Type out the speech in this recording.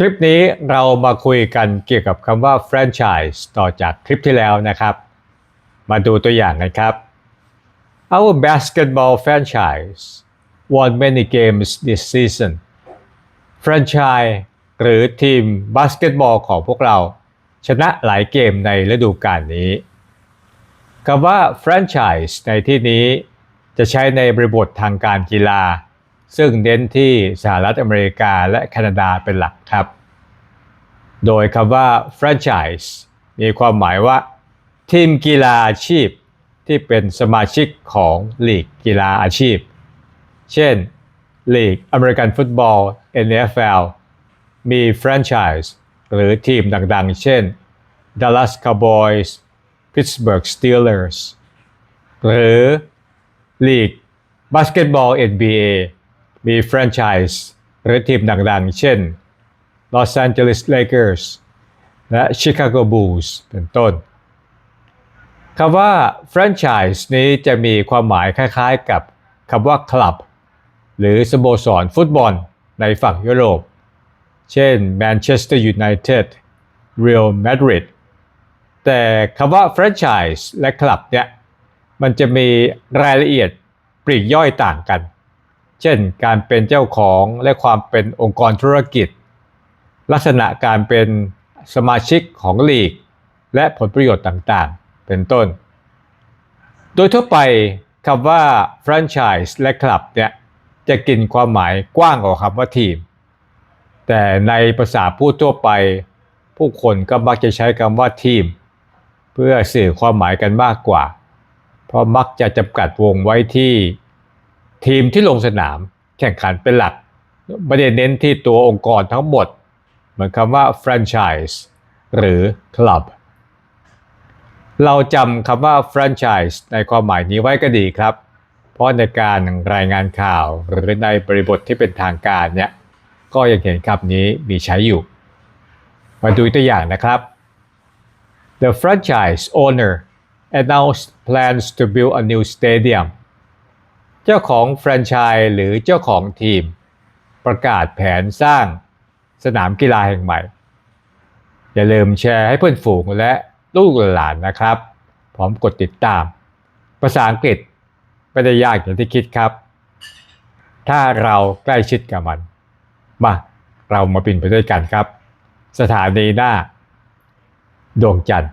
คลิปนี้เรามาคุยกันเกี่ยวกับคำว่า franchise ต่อจากคลิปที่แล้วนะครับ มาดูตัวอย่างกันครับ Our basketball franchise won many games this season franchise หรือทีมบาสเกตบอลของพวกเรา ชนะหลายเกมในฤดูกาลนี้คำว่า franchise ในที่นี้จะใช้ในบริบททางการกีฬา ซึ่งเน้นที่สหรัฐอเมริกาและแคนาดาเป็นหลักครับ โดยคำว่า franchise มีความหมายว่า ทีมกีฬาอาชีพที่เป็นสมาชิกของลีกกีฬาอาชีพ เช่น ลีกอเมริกันฟุตบอล NFL มีแฟรนไชส์หรือทีมดังๆ เช่น Dallas Cowboys Pittsburgh Steelers หรือลีกบาสเกตบอล NBA มีแฟรนไชส์หรือทีมดังๆ เช่น Los Angeles Lakers และ Chicago Bulls เป็นต้นคำว่า franchise นี้จะมีความหมายคล้ายๆกับคำว่า club หรือสโมสรฟุตบอลในฝั่งยุโรป เช่น Manchester United Real Madrid แต่คำว่า franchise และ club เนี่ยมันจะมีรายละเอียดปลีกย่อยต่างกัน เช่น การเป็นเจ้าของและความเป็นองค์กรธุรกิจ ลักษณะการเป็นสมาชิกของลีก และผลประโยชน์ต่างๆ เป็นต้น โดยทั่วไปคำว่า franchise และ club เนี่ยจะกินความหมายกว้างกว่าคำว่าทีม แต่ในภาษาพูดทั่วไป ผู้คนก็มักจะใช้คำว่าทีม เพื่อสื่อความหมายกันมากกว่า เพราะมักจะจำกัดวงไว้ที่ ทีมที่ลงสนามแข่งขันเป็นหลัก ไม่ได้เน้นที่ตัวองค์กรทั้งหมด เหมือนคำว่า franchise หรือ club เราจำคำว่า franchise ในความหมายนี้ไว้ก็ดีครับ เพราะในการรายงานข่าวหรือในบริบทที่เป็นทางการเนี่ยก็ยังเห็นคำนี้มีใช้อยู่ มาดูตัวอย่างนะครับ The franchise owner announced plans to build a new stadium เจ้าของแฟรนไชส์หรือเจ้าของทีม ประกาศแผนสร้างสนามกีฬาแห่งใหม่ อย่าลืมแชร์ให้เพื่อนฝูงและลูกหลานนะครับ พร้อมกดติดตาม ภาษาอังกฤษไม่ได้ยากอย่างที่คิดครับ ถ้าเราใกล้ชิดกับมัน มาเรามาบินไปด้วยกันครับ สถานีหน้า ดวงจันทร์